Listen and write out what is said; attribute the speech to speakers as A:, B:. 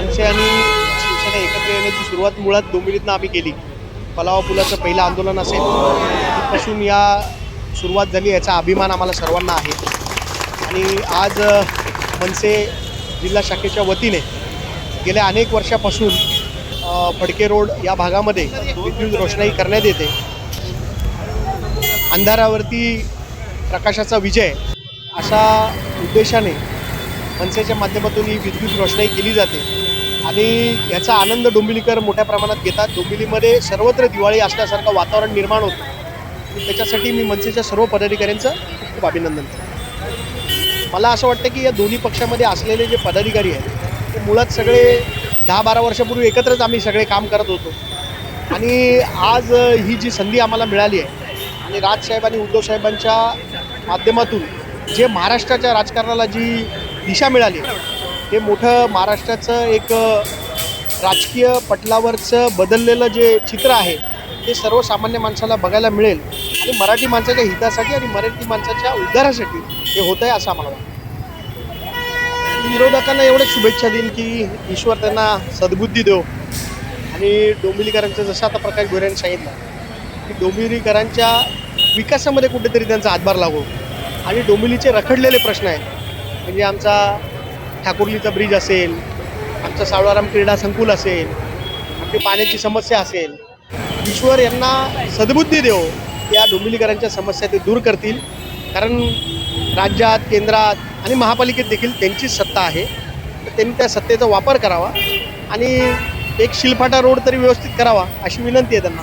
A: मनसे आणि शिवसेना एकत्र येण्याची सुरुवात मुळात डोंबिवलीतनं आम्ही केली. पलावा पुलाचं पहिलं आंदोलन असेल तिथपासून या सुरुवात झाली याचा अभिमान आम्हाला सर्वांना आहे. आणि आज मनसे जिल्हा शाखेच्या वतीने गेल्या अनेक वर्षापासून फडके रोड या भागामध्ये विद्युत रोषणाई करण्यात येते. अंधारावरती प्रकाशाचा विजय अशा उद्देशाने मनसेच्या माध्यमातून ही विद्युत रोषणाई केली जाते. आणि याचा आनंद डोंबिवलीकर मोठ्या प्रमाणात घेतात. डोंबिवलीमध्ये सर्वत्र दिवाळी असल्यासारखं वातावरण निर्माण होतं. त्याच्यासाठी मी मनसेच्या सर्व पदाधिकाऱ्यांचं खूप खूप अभिनंदन करतो. मला असं वाटतं की या दोन्ही पक्षामध्ये असलेले जे पदाधिकारी आहेत ते मुळात सगळे दहा बारा वर्षापूर्वी एकत्रच आम्ही सगळे काम करत होतो. आणि आज ही जी संधी आम्हाला मिळाली आहे आणि राजसाहेब आणि उद्धवसाहेबांच्या माध्यमातून जे महाराष्ट्राच्या राजकारणाला जी दिशा मिळाली. हे मोठं महाराष्ट्राचं एक राजकीय पटलावरचं बदललेलं जे चित्र आहे ते सर्वसामान्य माणसाला बघायला मिळेल. आणि मराठी माणसाच्या हितासाठी आणि मराठी माणसाच्या उद्धारासाठी हे होतं आहे असं आम्हाला वाटतं. विरोधकांना एवढ्या शुभेच्छा देईन की ईश्वर त्यांना सद्बुद्धी देव. आणि डोंबिवलीकरांचं जसं आता प्रकाश गोऱ्यांनी सांगितलं की डोंबिवलीकरांच्या विकासामध्ये कुठेतरी त्यांचा हातभार लागो. आणि डोंबिवलीचे रखडलेले प्रश्न आहेत. म्हणजे आमचा ठाकुर्लीचा ब्रिज असेल आमचा सावळाराम क्रीडा संकुल असेल आमची पाण्याची समस्या असेल ईश्वर यांना सद्बुद्धी देव या डोंबिवलीकरांच्या समस्या ते दूर करतील. कारण राज्यात केंद्रात आणि महापालिकेत देखील त्यांचीच सत्ता आहे. तर त्यांनी त्या सत्तेचा वापर करावा आणि एक शिलफाटा रोड तरी व्यवस्थित करावा अशी विनंती आहे त्यांना.